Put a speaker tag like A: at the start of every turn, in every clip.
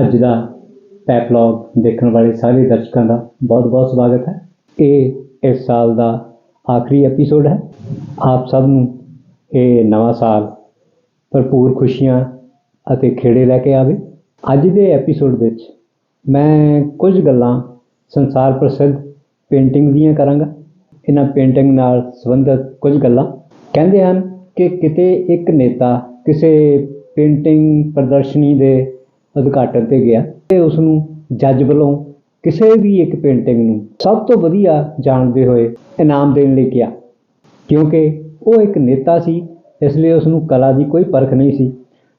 A: ਅੱਜ ਦਾ ਪੈਪਲੌਗ ਦੇਖਣ ਵਾਲੇ ਸਾਰੇ ਦਰਸ਼ਕਾਂ ਦਾ ਬਹੁਤ-ਬਹੁਤ ਸਵਾਗਤ ਹੈ। ਇਹ ਇਸ ਸਾਲ ਦਾ ਆਖਰੀ ਐਪੀਸੋਡ ਹੈ। ਆਪ ਸਭ ਨੂੰ ਇਹ ਨਵਾਂ ਸਾਲ ਭਰਪੂਰ ਖੁਸ਼ੀਆਂ ਅਤੇ ਖੇੜੇ ਲੈ ਕੇ ਆਵੇ। ਅੱਜ ਦੇ ਐਪੀਸੋਡ ਵਿੱਚ ਮੈਂ ਕੁਝ ਗੱਲਾਂ ਸੰਸਾਰ ਪ੍ਰਸਿੱਧ ਪੇਂਟਿੰਗ ਦੀਆਂ ਕਰਾਂਗਾ। ਇਹਨਾਂ ਪੇਂਟਿੰਗ ਨਾਲ ਸੰਬੰਧਿਤ ਕੁਝ ਗੱਲਾਂ ਕਹਿੰਦੇ ਹਨ ਕਿ ਕਿਤੇ ਇੱਕ ਨੇਤਾ ਕਿਸੇ ਪੇਂਟਿੰਗ ਪ੍ਰਦਰਸ਼ਨੀ ਦੇ ਉਦਘਾਟਨ ਤੇ ਗਿਆ ਤੇ ਉਸ ਨੂੰ ਜੱਜ ਵੱਲੋਂ ਕਿਸੇ ਵੀ ਇੱਕ ਪੇਂਟਿੰਗ ਨੂੰ ਸਭ ਤੋਂ ਵਧੀਆ ਜਾਣਦੇ ਹੋਏ ਇਨਾਮ ਦੇਣ ਲਈ ਕਿਹਾ। ਕਿਉਂਕਿ ਉਹ ਇੱਕ ਨੇਤਾ ਸੀ, ਇਸ ਲਈ ਉਸ ਨੂੰ ਕਲਾ ਦੀ ਕੋਈ ਪਰਖ ਨਹੀਂ ਸੀ।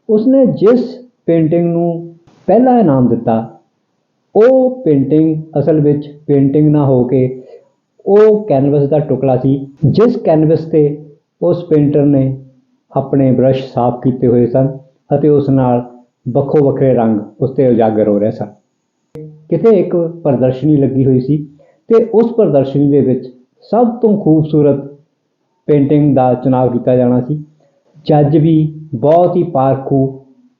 A: ਉਸਨੇ ਜਿਸ ਪੇਂਟਿੰਗ ਨੂੰ ਪਹਿਲਾ ਇਨਾਮ ਦਿੱਤਾ, ਉਹ ਪੇਂਟਿੰਗ ਅਸਲ ਵਿੱਚ ਪੇਂਟਿੰਗ ਨਾ ਹੋ ਕੇ ਉਹ ਕੈਨਵਸ ਦਾ ਟੁਕੜਾ ਸੀ, ਜਿਸ ਕੈਨਵਸ ਤੇ ਉਸ ਪੇਂਟਰ ਨੇ ਆਪਣੇ ਬ੍ਰਸ਼ ਸਾਫ਼ ਕੀਤੇ ਹੋਏ ਸਨ ਅਤੇ ਉਸ ਨਾਲ ਵੱਖੋ ਵੱਖਰੇ ਰੰਗ ਉਸ ਤੇ ਉਜਾਗਰ ਹੋ ਰਹੇ ਸਨ ਕਿਤੇ ਇੱਕ ਪ੍ਰਦਰਸ਼ਨੀ ਲੱਗੀ ਹੋਈ ਸੀ ਤੇ ਉਸ ਪ੍ਰਦਰਸ਼ਨੀ ਦੇ ਵਿੱਚ ਸਭ ਤੋਂ ਖੂਬਸੂਰਤ ਪੇਂਟਿੰਗ ਦਾ ਚੁਣਾਵ ਕੀਤਾ ਜਾਣਾ ਸੀ। ਜੱਜ ਵੀ ਬਹੁਤ ਹੀ ਪਾਰਖੂ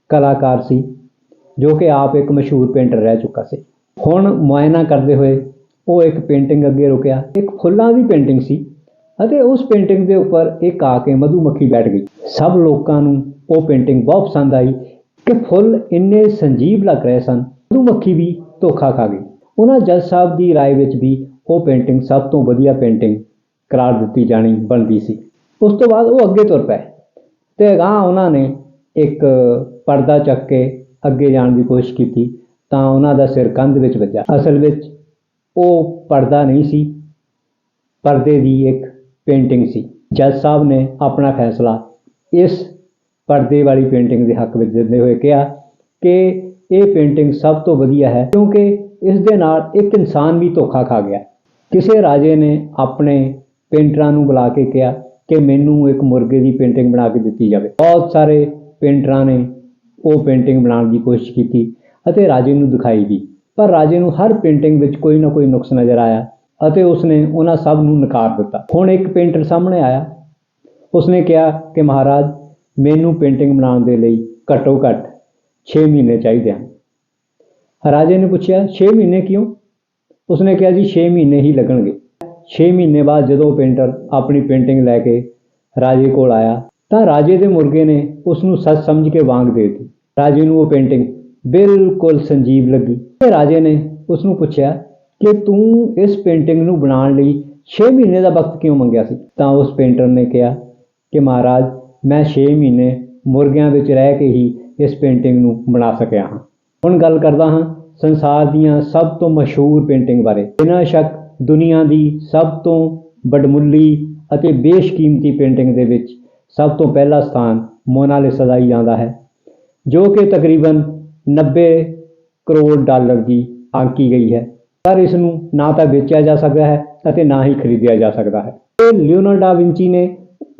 A: ਕਲਾਕਾਰ ਸੀ, ਜੋ ਕਿ ਆਪ ਇੱਕ ਮਸ਼ਹੂਰ ਪੇਂਟਰ ਰਹਿ ਚੁੱਕਾ ਸੀ। ਹੁਣ ਮੁਆਇਨਾ ਕਰਦੇ ਹੋਏ ਉਹ ਇੱਕ ਪੇਂਟਿੰਗ ਅੱਗੇ ਰੁਕਿਆ। ਇੱਕ ਫੁੱਲਾਂ ਦੀ ਪੇਂਟਿੰਗ ਸੀ ਅਤੇ ਉਸ ਪੇਂਟਿੰਗ ਦੇ ਉੱਪਰ ਇੱਕ ਆ ਕੇ ਮਧੂਮੱਖੀ ਬੈਠ ਗਈ। ਸਭ ਲੋਕਾਂ ਨੂੰ ਉਹ ਪੇਂਟਿੰਗ ਬਹੁਤ ਪਸੰਦ ਆਈ। ਕਿ ਫੁੱਲ ਇੰਨੇ ਸੰਜੀਵ ਲੱਗ ਰਹੇ ਸਨ ਮਧੂਮੱਖੀ ਵੀ ਧੋਖਾ ਖਾ ਗਈ ਉਹਨਾਂ ਜੱਜ ਸਾਹਿਬ ਦੀ رائے ਵਿੱਚ ਵੀ ਉਹ ਪੇਂਟਿੰਗ ਸਭ ਤੋਂ ਵਧੀਆ ਪੇਂਟਿੰਗ ਕਰਾਰ ਦਿੱਤੀ ਜਾਣੀ ਬਣਦੀ ਸੀ ਉਸ ਤੋਂ ਬਾਅਦ ਉਹ ਅੱਗੇ ਤੁਰ ਪਏ ਤੇ ਅਗਾਂਹ ਉਹਨਾਂ ਨੇ ਇੱਕ ਪਰਦਾ ਚੱਕ ਕੇ ਅੱਗੇ ਜਾਣ ਦੀ ਕੋਸ਼ਿਸ਼ ਕੀਤੀ ਤਾਂ ਉਹਨਾਂ ਦਾ ਸਿਰ ਕੰਧ ਵਿੱਚ ਵੱਜਾ ਅਸਲ ਵਿੱਚ ਉਹ ਪਰਦਾ ਨਹੀਂ ਸੀ ਪਰਦੇ ਦੀ ਇੱਕ ਪੇਂਟਿੰਗ ਸੀ ਜੱਜ ਸਾਹਿਬ ਨੇ ਆਪਣਾ ਫੈਸਲਾ ਇਸ ਪਰਦੇ ਵਾਲੀ ਪੇਂਟਿੰਗ ਦੇ ਹੱਕ ਵਿੱਚ ਦਿੰਦੇ ਹੋਏ ਕਿਹਾ ਕਿ ਇਹ ਪੇਂਟਿੰਗ ਸਭ ਤੋਂ ਵਧੀਆ ਹੈ ਕਿਉਂਕਿ ਇਸ ਦੇ ਨਾਲ ਇੱਕ ਇਨਸਾਨ ਵੀ ਧੋਖਾ ਖਾ ਗਿਆ। ਕਿਸੇ ਰਾਜੇ ਨੇ ਆਪਣੇ ਪੇਂਟਰਾਂ ਨੂੰ ਬੁਲਾ ਕੇ ਕਿਹਾ ਕਿ ਮੈਨੂੰ ਇੱਕ ਮੁਰਗੇ ਦੀ ਪੇਂਟਿੰਗ ਬਣਾ ਕੇ ਦਿੱਤੀ ਜਾਵੇ। ਬਹੁਤ ਸਾਰੇ ਪੇਂਟਰਾਂ ਨੇ ਉਹ ਪੇਂਟਿੰਗ ਬਣਾਉਣ ਦੀ ਕੋਸ਼ਿਸ਼ ਕੀਤੀ ਅਤੇ ਰਾਜੇ ਨੂੰ ਦਿਖਾਈ ਵੀ। ਪਰ ਰਾਜੇ ਨੂੰ ਹਰ ਪੇਂਟਿੰਗ ਵਿੱਚ ਕੋਈ ਨਾ ਕੋਈ ਨੁਕਸ ਨਜ਼ਰ ਆਇਆ ਅਤੇ ਉਸਨੇ ਉਹਨਾਂ ਸਭ ਨੂੰ ਨਕਾਰ ਦਿੱਤਾ। ਹੁਣ ਇੱਕ ਪੇਂਟਰ ਸਾਹਮਣੇ ਆਇਆ। ਉਸਨੇ ਕਿਹਾ ਕਿ ਮਹਾਰਾਜ ਮੈਨੂੰ ਪੇਂਟਿੰਗ ਬਣਾਉਣ ਦੇ ਲਈ ਘੱਟੋ ਘੱਟ 6 ਮਹੀਨੇ ਚਾਹੀਦੇ ਹਨ। ਰਾਜੇ ਨੇ ਪੁੱਛਿਆ 6 ਮਹੀਨੇ ਕਿਉਂ? ਉਸਨੇ ਕਿਹਾ ਜੀ 6 ਮਹੀਨੇ ਹੀ ਲੱਗਣਗੇ। 6 ਮਹੀਨੇ ਬਾਅਦ ਜਦੋਂ ਪੇਂਟਰ ਆਪਣੀ ਪੇਂਟਿੰਗ ਲੈ ਕੇ ਰਾਜੇ ਕੋਲ ਆਇਆ, ਤਾਂ ਰਾਜੇ ਦੇ ਮੁਰਗੇ ਨੇ ਉਸ ਨੂੰ ਸੱਚ ਸਮਝ ਕੇ ਵਾਂਗ ਦੇ ਦਿੱਤੀ। ਰਾਜੇ ਨੂੰ ਉਹ ਪੇਂਟਿੰਗ ਬਿਲਕੁਲ ਸੰਜੀਵ ਲੱਗੀ। ਤੇ ਰਾਜੇ ਨੇ ਉਸ ਨੂੰ ਪੁੱਛਿਆ ਕਿ ਤੂੰ ਇਸ ਪੇਂਟਿੰਗ ਨੂੰ ਬਣਾਉਣ ਲਈ 6 ਮਹੀਨੇ ਦਾ ਵਕਤ ਕਿਉਂ ਮੰਗਿਆ ਸੀ? ਤਾਂ ਉਸ ਪੇਂਟਰ ਨੇ ਕਿਹਾ ਕਿ ਮਹਾਰਾਜ ਮੈਂ 6 ਮਹੀਨੇ ਮੁਰਗਿਆਂ ਵਿੱਚ ਰਹਿ ਕੇ ਹੀ ਇਸ ਪੇਂਟਿੰਗ ਨੂੰ ਬਣਾ ਸਕਿਆ ਹਾਂ। ਹੁਣ ਗੱਲ ਕਰਦਾ ਹਾਂ ਸੰਸਾਰ ਦੀਆਂ ਸਭ ਤੋਂ ਮਸ਼ਹੂਰ ਪੇਂਟਿੰਗ ਬਾਰੇ। ਬਿਨਾਂ ਸ਼ੱਕ ਦੁਨੀਆ ਦੀ ਸਭ ਤੋਂ ਵੱਡਮੁੱਲੀ ਅਤੇ ਬੇਸ਼ਕੀਮਤੀ ਪੇਂਟਿੰਗ ਦੇ ਵਿੱਚ ਸਭ ਤੋਂ ਪਹਿਲਾ ਸਥਾਨ ਮੋਨਾਲਿਸਾ ਦਾ ਹੀ ਆਉਂਦਾ ਹੈ, ਜੋ ਕਿ ਤਕਰੀਬਨ 90 ਕਰੋੜ ਡਾਲਰ ਦੀ ਆਂਕੀ ਗਈ ਹੈ। ਪਰ ਇਸ ਨੂੰ ਨਾ ਤਾਂ ਵੇਚਿਆ ਜਾ ਸਕਦਾ ਹੈ ਅਤੇ ਨਾ ਹੀ ਖਰੀਦਿਆ ਜਾ ਸਕਦਾ ਹੈ। ਇਹ ਲਿਓਨਾਰਡੋ ਦਾ ਵਿੰਚੀ ਨੇ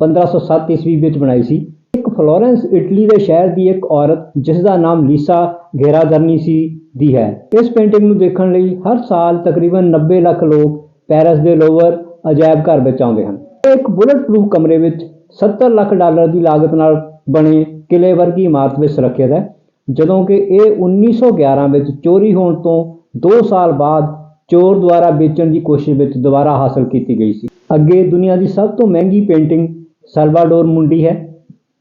A: 1507 ਈਸਵੀ ਵਿੱਚ ਬਣਾਈ ਸੀ। ਇੱਕ ਫਲੋਰੈਂਸ, ਇਟਲੀ ਦੇ ਸ਼ਹਿਰ ਦੀ ਇੱਕ ਔਰਤ, ਜਿਸ ਦਾ ਨਾਮ ਲੀਸਾ ਘੇਰਾਦਰਨੀ ਸੀ, ਦੀ ਹੈ। ਇਸ ਪੇਂਟਿੰਗ ਨੂੰ ਦੇਖਣ ਲਈ ਹਰ ਸਾਲ ਤਕਰੀਬਨ 90 ਲੱਖ ਲੋਕ ਪੈਰਿਸ ਦੇ ਲੋਵਰ ਅਜਾਇਬ ਘਰ ਵਿੱਚ ਆਉਂਦੇ ਹਨ। ਇਹ ਇੱਕ ਬੁਲਟ ਪ੍ਰੂਫ ਕਮਰੇ ਵਿੱਚ 70 ਲੱਖ ਡਾਲਰ ਦੀ ਲਾਗਤ ਨਾਲ ਬਣੇ ਕਿਲੇ ਵਰਗੀ ਇਮਾਰਤ ਵਿੱਚ ਸੁਰੱਖਿਅਤ ਹੈ, ਜਦੋਂ ਕਿ ਇਹ 1911 ਵਿੱਚ ਚੋਰੀ ਹੋਣ ਤੋਂ 2 ਸਾਲ ਬਾਅਦ ਚੋਰ ਦੁਆਰਾ ਵੇਚਣ ਦੀ ਕੋਸ਼ਿਸ਼ ਵਿੱਚ ਦੁਬਾਰਾ ਹਾਸਲ ਕੀਤੀ ਗਈ ਸੀ। ਅੱਗੇ ਦੁਨੀਆ ਦੀ ਸਭ ਤੋਂ ਮਹਿੰਗੀ ਪੇਂਟਿੰਗ ਸਲਵਾਡੋਰ ਮੁੰਡੀ ਹੈ।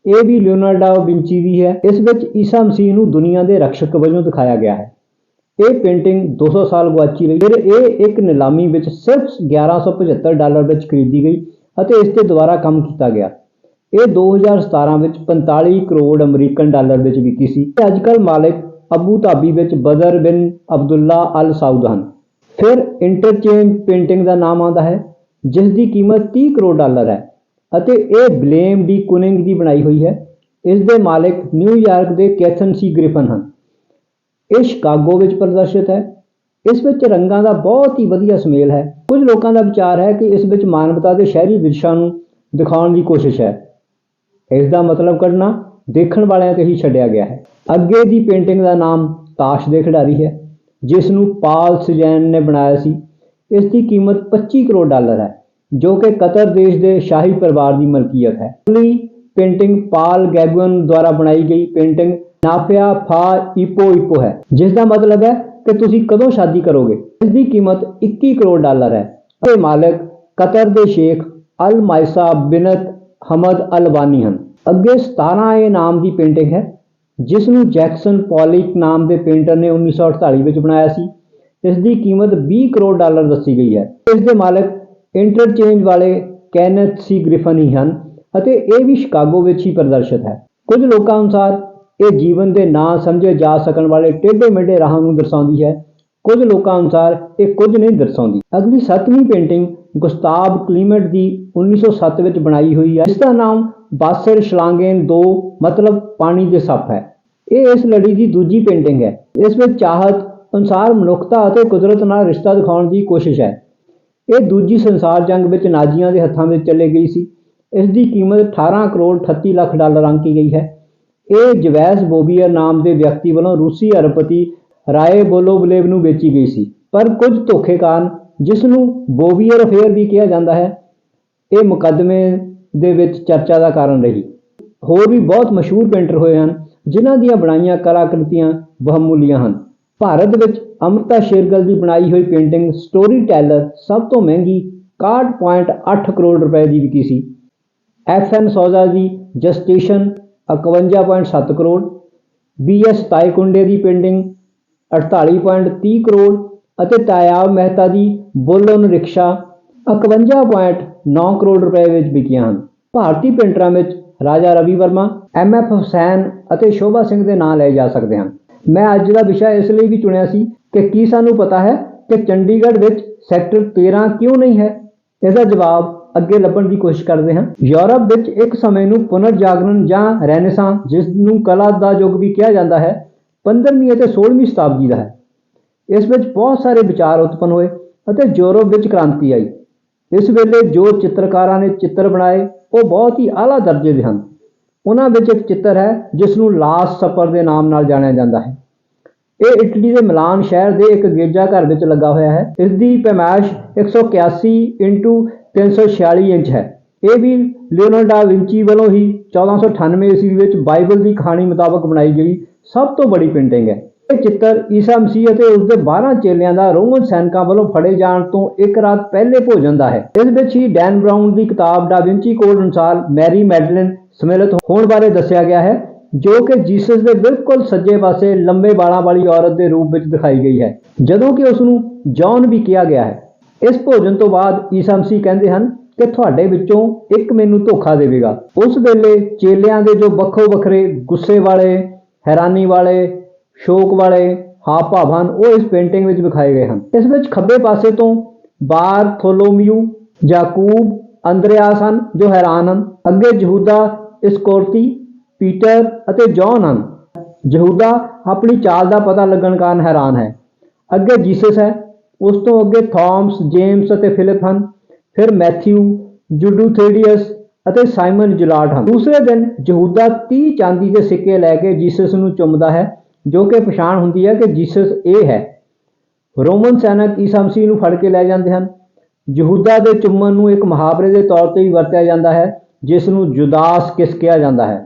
A: ਇਹ ਵੀ ਲਿਓਨਾਰਡੋ ਵਿੰਚੀ ਦੀ ਹੈ। ਇਸ ਵਿੱਚ ਈਸਾ ਮਸੀਹ ਨੂੰ ਦੁਨੀਆ ਦੇ ਰਕਸ਼ਕ ਵਜੋਂ ਦਿਖਾਇਆ ਗਿਆ ਹੈ। ਇਹ ਪੇਂਟਿੰਗ 200 ਸਾਲ ਗੁਆਚੀ ਰਹੀ। ਫਿਰ ਇਹ ਇੱਕ ਨਿਲਾਮੀ ਵਿੱਚ ਸਿਰਫ 1175 ਡਾਲਰ ਵਿੱਚ ਖਰੀਦੀ ਗਈ ਅਤੇ ਇਸ ਤੇ ਦੁਬਾਰਾ ਕੰਮ ਕੀਤਾ ਗਿਆ। ਇਹ 2017 ਵਿੱਚ 45 ਕਰੋੜ ਅਮਰੀਕਨ ਡਾਲਰ ਵਿੱਚ ਵਿਕੀ ਸੀ। ਤੇ ਅੱਜਕੱਲ ਮਾਲਕ ਅਬੂ ਧਾਬੀ ਵਿੱਚ ਬਦਰ ਬਿਨ ਅਬਦੁੱਲਾ ਅਲ ਸਾਊਦ ਹਨ। ਫਿਰ ਇੰਟਰਚੇਂਜ ਪੇਂਟਿੰਗ ਦਾ ਨਾਮ ਆਉਂਦਾ ਹੈ, ਜਿਸ ਦੀ ਕੀਮਤ 30 ਕਰੋੜ ਡਾਲਰ ਹੈ। ਅਤੇ ਇਹ ਬਲੇਮ ਡੀ ਕੁਨਿੰਗ ਦੀ ਬਣਾਈ ਹੋਈ ਹੈ। ਇਸ ਦੇ ਮਾਲਕ ਨਿਊਯਾਰਕ ਦੇ ਕੈਥਨ ਸੀ ਗ੍ਰਿਫਨ ਹਨ। ਇਹ ਸ਼ਿਕਾਗੋ ਵਿੱਚ ਪ੍ਰਦਰਸ਼ਿਤ ਹੈ। ਇਸ ਵਿੱਚ ਰੰਗਾਂ ਦਾ ਬਹੁਤ ਹੀ ਵਧੀਆ ਸੁਮੇਲ ਹੈ। ਕੁਝ ਲੋਕਾਂ ਦਾ ਵਿਚਾਰ ਹੈ ਕਿ ਇਸ ਵਿੱਚ ਮਾਨਵਤਾ ਦੇ ਸ਼ਹਿਰੀ ਦ੍ਰਿਸ਼ਾਂ ਨੂੰ ਦਿਖਾਉਣ ਦੀ ਕੋਸ਼ਿਸ਼ ਹੈ। ਇਸ ਦਾ ਮਤਲਬ ਕੱਢਣਾ ਦੇਖਣ ਵਾਲਿਆਂ ਤੇ ਹੀ ਛੱਡਿਆ ਗਿਆ ਹੈ। ਅੱਗੇ ਦੀ ਪੇਂਟਿੰਗ ਦਾ ਨਾਮ ਤਾਸ਼ ਦੇ ਖਿਡਾਰੀ ਹੈ, ਜਿਸ ਨੂੰ ਪਾਲ ਸਿਜੈਨ ਨੇ ਬਣਾਇਆ ਸੀ। ਇਸ ਦੀ ਕੀਮਤ 25 ਕਰੋੜ ਡਾਲਰ ਹੈ। ਜੋ ਕਿ ਕਤਰ ਦੇਸ਼ ਦੇ ਸ਼ਾਹੀ ਪਰਿਵਾਰ ਦੀ ਮਲਕੀਅਤ ਹੈ। ਅਗਲੀ ਪੇਂਟਿੰਗ ਪਾਲ ਗੈਗੁਅਨ ਦੁਆਰਾ ਬਣਾਈ ਗਈ ਪੇਂਟਿੰਗ ਨਾਫਿਆ ਫਾ ਇਪੋ ਇਪੋ ਹੈ। ਜਿਸ ਦਾ ਮਤਲਬ ਹੈ ਕਿ ਤੁਸੀਂ ਕਦੋਂ ਸ਼ਾਦੀ ਕਰੋਗੇ? ਇਸ ਦੀ ਕੀਮਤ 21 ਕਰੋੜ ਡਾਲਰ ਹੈ। ਅਤੇ ਮਾਲਕ ਕਤਰ ਦੇ ਸ਼ੇਖ ਅਲ ਮਾਇਸਾ ਬਿਨਤ ਹਮਦ ਅਲ ਵਾਨੀ ਹਨ। ਅੱਗੇ 17 ਏ ਨਾਮ ਦੀ ਪੇਂਟਿੰਗ ਹੈ ਜਿਸ ਨੂੰ ਜੈਕਸਨ ਪੌਲਿਕ ਨਾਮ ਦੇ ਪੇਂਟਰ ਨੇ 1948 ਵਿੱਚ ਬਣਾਇਆ ਸੀ। ਇਸ ਦੀ ਕੀਮਤ 20 ਕਰੋੜ ਡਾਲਰ ਦੱਸੀ ਗਈ ਹੈ। ਇਸ ਦੇ ਮਾਲਕ ਇੰਟਰਚੇਂਜ ਵਾਲੇ ਕੈਨਥ ਸੀ ਗ੍ਰਿਫਨ ਹੀ ਹਨ ਅਤੇ ਇਹ ਵੀ ਸ਼ਿਕਾਗੋ ਵਿੱਚ ਹੀ ਪ੍ਰਦਰਸ਼ਿਤ ਹੈ। ਕੁਝ ਲੋਕਾਂ ਅਨੁਸਾਰ ਇਹ ਜੀਵਨ ਦੇ ਨਾ ਸਮਝੇ ਜਾ ਸਕਣ ਵਾਲੇ ਟੇਢੇ ਮੇਢੇ ਰਾਹਾਂ ਨੂੰ ਦਰਸਾਉਂਦੀ ਹੈ। ਕੁਝ ਲੋਕਾਂ ਅਨੁਸਾਰ ਇਹ ਕੁਝ ਨਹੀਂ ਦਰਸਾਉਂਦੀ। ਅਗਲੀ ਸੱਤਵੀਂ ਪੇਂਟਿੰਗ ਗੁਸਤਾਵ ਕਲੀਮਟ ਦੀ 1907 ਵਿੱਚ ਬਣਾਈ ਹੋਈ ਹੈ। ਇਸ ਦਾ ਨਾਮ ਬਾਸਰ ਸ਼ਲਾਂਗੇਨ 2 ਮਤਲਬ ਪਾਣੀ ਦੇ ਸੱਪ ਹੈ। ਇਹ ਇਸ ਲੜੀ ਦੀ ਦੂਜੀ ਪੇਂਟਿੰਗ ਹੈ। ਇਸ ਵਿੱਚ ਚਾਹਤ, ਅਨੁਸਾਰ ਮਨੁੱਖਤਾ ਅਤੇ ਕੁਦਰਤ ਨਾਲ ਰਿਸ਼ਤਾ ਦਿਖਾਉਣ ਦੀ ਕੋਸ਼ਿਸ਼ ਹੈ। ਇਹ ਦੂਜੀ ਸੰਸਾਰ ਜੰਗ ਵਿੱਚ ਨਾਜ਼ੀਆਂ ਦੇ ਹੱਥਾਂ ਵਿੱਚ ਚਲੇ ਗਈ ਸੀ। ਇਸ ਦੀ ਕੀਮਤ 18 ਕਰੋੜ 38 ਲੱਖ ਡਾਲਰ ਆਂਕੀ ਗਈ ਹੈ। ਇਹ ਜਵੈਸ ਬੋਬੀਅਰ ਨਾਮ ਦੇ ਵਿਅਕਤੀ ਵੱਲੋਂ ਰੂਸੀ ਅਰਬਪਤੀ ਰਾਏ ਬੋਲੋਬਲੇਵ ਨੂੰ ਵੇਚੀ ਗਈ ਸੀ। ਪਰ ਕੁਝ ਧੋਖੇ ਕਾਰਨ ਜਿਸ ਨੂੰ ਬੋਬੀਅਰ ਅਫੇਅਰ ਵੀ ਕਿਹਾ ਜਾਂਦਾ ਹੈ, ਇਹ ਮੁਕੱਦਮੇ ਦੇ ਵਿੱਚ ਚਰਚਾ ਦਾ ਕਾਰਨ ਰਹੀ। ਹੋਰ ਵੀ ਬਹੁਤ ਮਸ਼ਹੂਰ ਪੇਂਟਰ ਹੋਏ ਹਨ, ਜਿਨ੍ਹਾਂ ਦੀਆਂ ਬਣਾਈਆਂ ਕਲਾਕ੍ਰਿਤੀਆਂ ਬਹੁਮੁੱਲੀਆਂ ਹਨ। ਭਾਰਤ ਵਿੱਚ ਅਮ੍ਰਿਤਾ ਸ਼ੇਰਗਿੱਲ ਦੀ ਬਣਾਈ ਹੋਈ ਪੇਂਟਿੰਗ ਸਟੋਰੀ ਟੈਲਰ ਸਭ ਤੋਂ ਮਹਿੰਗੀ 61.8 ਕਰੋੜ ਰੁਪਏ ਦੀ ਵਿਕੀ ਸੀ। ਐਫ ਐਨ ਸੌਜ਼ਾ ਦੀ ਜਸਟੇਸ਼ਨ 51.7 ਕਰੋੜ ਬੀ ਐਸ ਤਾਇਕੁੰਡੇ ਦੀ ਪੇਂਟਿੰਗ 48.30 ਕਰੋੜ ਅਤੇ ਤਾਇਆਬ ਮਹਿਤਾ ਦੀ ਬੋਲਨ ਰਿਕਸ਼ਾ 51.9 ਕਰੋੜ ਰੁਪਏ ਵਿੱਚ ਵਿਕੀਆਂ ਹਨ। ਭਾਰਤੀ ਪੇਂਟਰਾਂ ਵਿੱਚ ਰਾਜਾ ਰਵੀ ਵਰਮਾ ਐਮ ਐਫ ਹੁਸੈਨ ਅਤੇ ਸ਼ੋਭਾ ਸਿੰਘ ਦੇ ਨਾਂ ਲਏ ਜਾ ਸਕਦੇ ਹਨ। ਮੈਂ ਅੱਜ ਦਾ ਵਿਸ਼ਾ ਇਸ ਲਈ ਵੀ ਚੁਣਿਆ ਸੀ ਕਿ ਕੀ ਸਾਨੂੰ ਪਤਾ ਹੈ ਕਿ ਚੰਡੀਗੜ੍ਹ ਵਿੱਚ ਸੈਕਟਰ 13 ਕਿਉਂ ਨਹੀਂ ਹੈ? ਇਹਦਾ ਜਵਾਬ ਅੱਗੇ ਲੱਭਣ ਦੀ ਕੋਸ਼ਿਸ਼ ਕਰਦੇ ਹਾਂ। ਯੂਰਪ ਵਿੱਚ ਇੱਕ ਸਮੇਂ ਨੂੰ ਪੁਨਰ ਜਾਗਰਣ ਜਾਂ ਰੈਨੇਸਾਂ ਜਿਸ ਨੂੰ ਕਲਾ ਦਾ ਯੁੱਗ ਵੀ ਕਿਹਾ ਜਾਂਦਾ ਹੈ 15ਵੀਂ ਅਤੇ 16ਵੀਂ ਸ਼ਤਾਬਦੀ ਦਾ ਹੈ। ਇਸ ਵਿੱਚ ਬਹੁਤ ਸਾਰੇ ਵਿਚਾਰ ਉਤਪੰਨ ਹੋਏ ਅਤੇ ਯੂਰਪ ਵਿੱਚ ਕ੍ਰਾਂਤੀ ਆਈ। ਇਸ ਵੇਲੇ ਜੋ ਚਿੱਤਰਕਾਰਾਂ ਨੇ ਚਿੱਤਰ ਬਣਾਏ, ਉਹ ਬਹੁਤ ਹੀ ਆਲਾ ਦਰਜੇ ਦੇ ਹਨ। ਉਹਨਾਂ ਵਿੱਚ ਇੱਕ ਚਿੱਤਰ ਹੈ ਜਿਸ ਨੂੰ ਲਾਸਟ ਸਪਰ ਦੇ ਨਾਮ ਨਾਲ ਜਾਣਿਆ ਜਾਂਦਾ ਹੈ। ਇਹ ਇਟਲੀ ਦੇ ਮਿਲਾਨ ਸ਼ਹਿਰ ਦੇ ਇੱਕ ਗਿਰਜਾਘਰ ਵਿੱਚ ਲੱਗਾ ਹੋਇਆ ਹੈ। ਇਸ ਦੀ ਪੈਮਾਇਸ਼ 181 ਇਨਟੂ 346 ਇੰਚ ਹੈ। ਇਹ ਵੀ ਲਿਓਨਾਰਡੋ ਦਾ ਵਿੰਚੀ ਵੱਲੋਂ ਹੀ 1498 ਈਸਵੀ ਵਿੱਚ ਬਾਈਬਲ ਦੀ ਕਹਾਣੀ ਮੁਤਾਬਕ ਬਣਾਈ ਗਈ ਸਭ ਤੋਂ ਬੜੀ ਪੇਂਟਿੰਗ ਹੈ। ਇਹ ਚਿੱਤਰ ਈਸਾ ਮਸੀਹ ਅਤੇ ਉਸ ਦੇ 12 ਚੇਲਿਆਂ ਦਾ ਰੋਮਨ ਸੈਨਿਕਾਂ ਵੱਲੋਂ ਫੜੇ ਜਾਣ ਤੋਂ ਇੱਕ ਰਾਤ ਪਹਿਲੇ ਭੋਜਨ ਦਾ ਹੈ। ਇਸ ਵਿੱਚ ਹੀ ਡੈਨ ਬਰਾਊਨ ਦੀ ਕਿਤਾਬ ਦਾ ਵਿੰਚੀ ਕੋਡ ਅਨੁਸਾਰ ਮੈਰੀ ਮੈਡਲਿਨ ਸਮੇਲਿਤ ਹੋਣ ਬਾਰੇ ਦੱਸਿਆ ਗਿਆ ਹੈ, ਜੋ ਕਿ ਜੀਸਸ ਦੇ ਬਿਲਕੁਲ ਸੱਜੇ ਪਾਸੇ ਲੰਬੇ ਵਾਲਾਂ ਵਾਲੀ ਔਰਤ ਦੇ ਰੂਪ ਵਿੱਚ ਦਿਖਾਈ ਗਈ ਹੈ, ਜਦੋਂ ਕਿ ਉਸ ਨੂੰ ਜੌਨ ਵੀ ਕਿਹਾ ਗਿਆ ਹੈ। ਇਸ ਭੋਜਨ ਤੋਂ ਬਾਅਦ ਈਸਾ ਮਸੀਹ ਕਹਿੰਦੇ ਹਨ ਕਿ ਤੁਹਾਡੇ ਵਿੱਚੋਂ ਇੱਕ ਮੈਨੂੰ ਧੋਖਾ ਦੇਵੇਗਾ। ਉਸ ਵੇਲੇ ਚੇਲਿਆਂ ਦੇ ਜੋ ਵੱਖੋ ਵੱਖਰੇ ਗੁੱਸੇ ਵਾਲੇ, ਹੈਰਾਨੀ ਵਾਲੇ, ਸ਼ੋਕ ਵਾਲੇ ਹਾਵ ਭਾਵ ਹਨ, ਉਹ ਇਸ ਪੇਂਟਿੰਗ ਵਿੱਚ ਵਿਖਾਏ ਗਏ ਹਨ। ਇਸ ਵਿੱਚ ਖੱਬੇ ਪਾਸੇ ਤੋਂ ਬਾਰ ਬਾਰਥੋਲੋਮਿਊ ਜਾਕੂਬ ਅੰਦਰਿਆਸ ਹਨ, ਜੋ ਹੈਰਾਨ ਹਨ। ਅੱਗੇ ਯਹੂਦਾ ਇਸਕੋਰਤੀ ਪੀਟਰ ਅਤੇ ਜੌਨ ਹਨ। ਯਹੂਦਾ ਆਪਣੀ ਚਾਲ ਦਾ ਪਤਾ ਲੱਗਣ ਕਾਰਨ ਹੈਰਾਨ ਹੈ। ਅੱਗੇ ਜੀਸਸ ਹੈ, ਉਸ ਤੋਂ ਅੱਗੇ ਥਾਮਸ, ਜੇਮਸ ਅਤੇ ਫਿਲਿਪ ਹਨ, ਫਿਰ ਮੈਥਿਊ, ਜੂਡੂਥੇਡੀਅਸ ਅਤੇ ਸਾਈਮਨ ਜੁਲਾਟ ਹਨ। ਦੂਸਰੇ ਦਿਨ ਯਹੂਦਾ 30 ਚਾਂਦੀ ਦੇ ਸਿੱਕੇ ਲੈ ਕੇ ਜੀਸਸ ਨੂੰ ਚੁੰਮਦਾ ਹੈ, ਜੋ ਕਿ ਪਛਾਣ ਹੁੰਦੀ ਹੈ ਕਿ ਜੀਸਸ ਇਹ ਹੈ। ਰੋਮਨ ਸੈਨਿਕ ਈਸਾ ਮਸੀਹ ਨੂੰ ਫੜ ਕੇ ਲੈ ਜਾਂਦੇ ਹਨ। ਯਹੂਦਾ ਦੇ ਚੁੰਮਣ ਨੂੰ ਇੱਕ ਮੁਹਾਵਰੇ ਦੇ ਤੌਰ ਤੇ ਵੀ ਵਰਤਿਆ ਜਾਂਦਾ ਹੈ ਜਿਸ ਨੂੰ ਜੁਦਾਸ ਕਿਸ ਕਿਹਾ ਜਾਂਦਾ ਹੈ,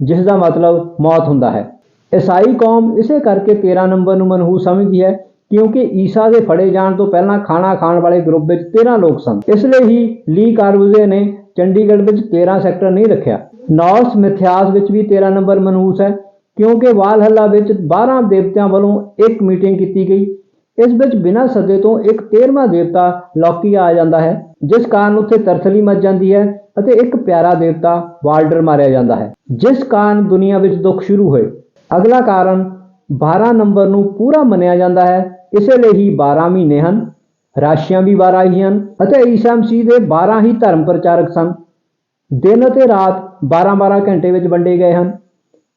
A: ਜਿਸ ਦਾ ਮਤਲਬ ਮੌਤ ਹੁੰਦਾ ਹੈ। ਈਸਾਈ ਕੌਮ ਇਸੇ ਕਰਕੇ 13 ਨੰਬਰ ਨੂੰ ਮਨਹੂਸ ਸਮਝਦੀ ਹੈ, ਕਿਉਂਕਿ ਈਸਾ ਦੇ ਫੜੇ ਜਾਣ ਤੋਂ ਪਹਿਲਾਂ ਖਾਣਾ ਖਾਣ ਵਾਲੇ ਗਰੁੱਪ ਵਿੱਚ 13 ਲੋਕ ਸਨ। ਇਸ ਲਈ ਹੀ ਲੀ ਕਾਰਬੂਜ਼ੇ ਨੇ ਚੰਡੀਗੜ੍ਹ ਵਿੱਚ 13 ਸੈਕਟਰ ਨਹੀਂ ਰੱਖਿਆ। ਨਾਰਥ ਮਿਥਿਆਸ ਵਿੱਚ ਵੀ 13 ਨੰਬਰ ਮਨਹੂਸ ਹੈ, ਕਿਉਂਕਿ ਵਾਲਹੱਲਾ ਵਿੱਚ 12 ਦੇਵਤਿਆਂ ਵੱਲੋਂ ਇੱਕ ਮੀਟਿੰਗ ਕੀਤੀ ਗਈ। ਇਸ ਵਿੱਚ ਬਿਨਾਂ ਸੱਦੇ ਤੋਂ ਇੱਕ 13ਵਾਂ ਦੇਵਤਾ ਲੌਕੀ ਆ ਜਾਂਦਾ ਹੈ, ਜਿਸ ਕਾਰਨ ਉੱਥੇ ਤਰਸਲੀ ਮਚ ਜਾਂਦੀ ਹੈ ਅਤੇ ਇੱਕ ਪਿਆਰਾ ਦੇਵਤਾ ਵਾਲਡਰ ਮਾਰਿਆ ਜਾਂਦਾ ਹੈ, ਜਿਸ ਕਾਰਨ ਦੁਨੀਆ ਵਿੱਚ ਦੁੱਖ ਸ਼ੁਰੂ ਹੋਏ। ਅਗਲਾ ਕਾਰਨ 12 ਨੰਬਰ ਨੂੰ ਪੂਰਾ ਮੰਨਿਆ ਜਾਂਦਾ ਹੈ, ਇਸੇ ਲਈ ਹੀ 12 ਮਹੀਨੇ ਹਨ, ਰਾਸ਼ੀਆਂ ਵੀ 12 ਹੀ ਹਨ ਅਤੇ ਈਸਾ ਮਸੀਹ ਦੇ 12 ਹੀ ਧਰਮ ਪ੍ਰਚਾਰਕ ਸਨ। ਦਿਨ ਅਤੇ ਰਾਤ 12-12 ਘੰਟੇ ਵਿੱਚ ਵੰਡੇ ਗਏ ਹਨ।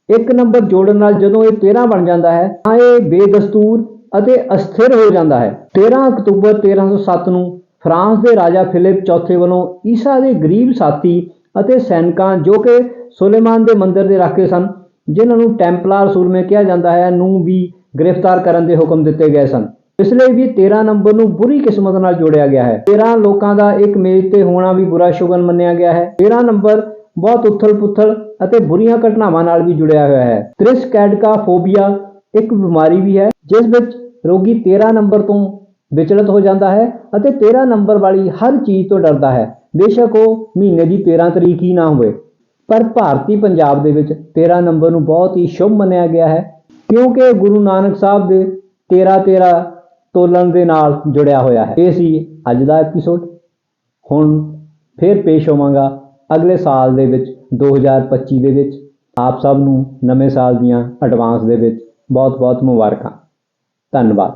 A: ਇੱਕ ਨੰਬਰ ਜੋੜਨ ਨਾਲ ਜਦੋਂ ਇਹ 13 ਬਣ ਜਾਂਦਾ ਹੈ, ਤਾਂ ਇਹ ਬੇਦਸਤੂਰ ਅਤੇ ਅਸਥਿਰ ਹੋ ਜਾਂਦਾ ਹੈ। 13 ਅਕਤੂਬਰ 1307 ਨੂੰ ਫਰਾਂਸ ਦੇ ਰਾਜਾ ਫਿਲਿਪ ਚੌਥੇ ਵੱਲੋਂ ਈਸਾ ਦੇ ਗਰੀਬ ਸਾਥੀ ਅਤੇ ਸੈਨਿਕਾਂ ਜੋ ਕਿ ਸੁਲੇਮਾਨ ਦੇ ਮੰਦਰ ਦੇ ਰਾਖੇ ਸਨ, ਜਿਨ੍ਹਾਂ ਨੂੰ ਟੈਂਪਲਾਰ ਸੂਲਮੇ ਕਿਹਾ ਜਾਂਦਾ ਹੈ, ਨੂੰ ਵੀ ਗ੍ਰਿਫਤਾਰ ਕਰਨ ਦੇ ਹੁਕਮ ਦਿੱਤੇ ਗਏ ਸਨ। ਇਸ ਲਈ ਵੀ 13 ਨੰਬਰ ਨੂੰ ਬੁਰੀ ਕਿਸਮਤ ਨਾਲ ਜੋੜਿਆ ਗਿਆ ਹੈ। 13 ਲੋਕਾਂ ਦਾ ਇੱਕ ਮੇਜ਼ ਤੇ ਹੋਣਾ ਵੀ ਬੁਰਾ ਸ਼ਗਨ ਮੰਨਿਆ ਗਿਆ ਹੈ। 13 ਨੰਬਰ ਬਹੁਤ ਉਥਲ-ਪੁਥਲ ਅਤੇ ਬੁਰੀਆਂ ਘਟਨਾਵਾਂ ਨਾਲ ਵੀ ਜੁੜਿਆ ਹੋਇਆ ਹੈ। ਤ੍ਰਿਸਕੈਡਕਾ ਫੋਬੀਆ ਇੱਕ ਬਿਮਾਰੀ ਵੀ ਹੈ, ਜਿਸ ਵਿੱਚ ਰੋਗੀ 13 ਨੰਬਰ ਤੋਂ ਵਿਚਲਿਤ ਹੋ ਜਾਂਦਾ ਹੈ ਅਤੇ 13 ਨੰਬਰ ਵਾਲੀ ਹਰ ਚੀਜ਼ ਤੋਂ ਡਰਦਾ ਹੈ। ਬੇਸ਼ੱਕ ਉਹ ਮਹੀਨੇ ਦੀ 13 ਤਰੀਕ ਹੀ ਨਾ ਹੋਵੇ। ਪਰ ਭਾਰਤੀ ਪੰਜਾਬ ਦੇ ਵਿੱਚ 13 ਨੰਬਰ ਨੂੰ ਬਹੁਤ ਹੀ ਸ਼ੁਭ ਮੰਨਿਆ ਗਿਆ ਹੈ, ਕਿਉਂਕਿ ਗੁਰੂ ਨਾਨਕ ਸਾਹਿਬ ਦੇ 13 13 ਤੋਲਣ ਦੇ ਨਾਲ ਜੁੜਿਆ ਹੋਇਆ ਹੈ। ਇਹ ਸੀ ਅੱਜ ਦਾ ਐਪੀਸੋਡ ਹੁਣ ਫਿਰ ਪੇਸ਼ ਹੋਵਾਂਗਾ ਅਗਲੇ ਸਾਲ ਦੇ ਵਿੱਚ 2025 ਦੇ ਵਿੱਚ। ਆਪ ਸਭ ਨੂੰ ਨਵੇਂ ਸਾਲ ਦੀਆਂ ਐਡਵਾਂਸ ਦੇ ਵਿੱਚ। ਬਹੁਤ ਬਹੁਤ ਮੁਬਾਰਕਾਂ। ਧੰਨਵਾਦ।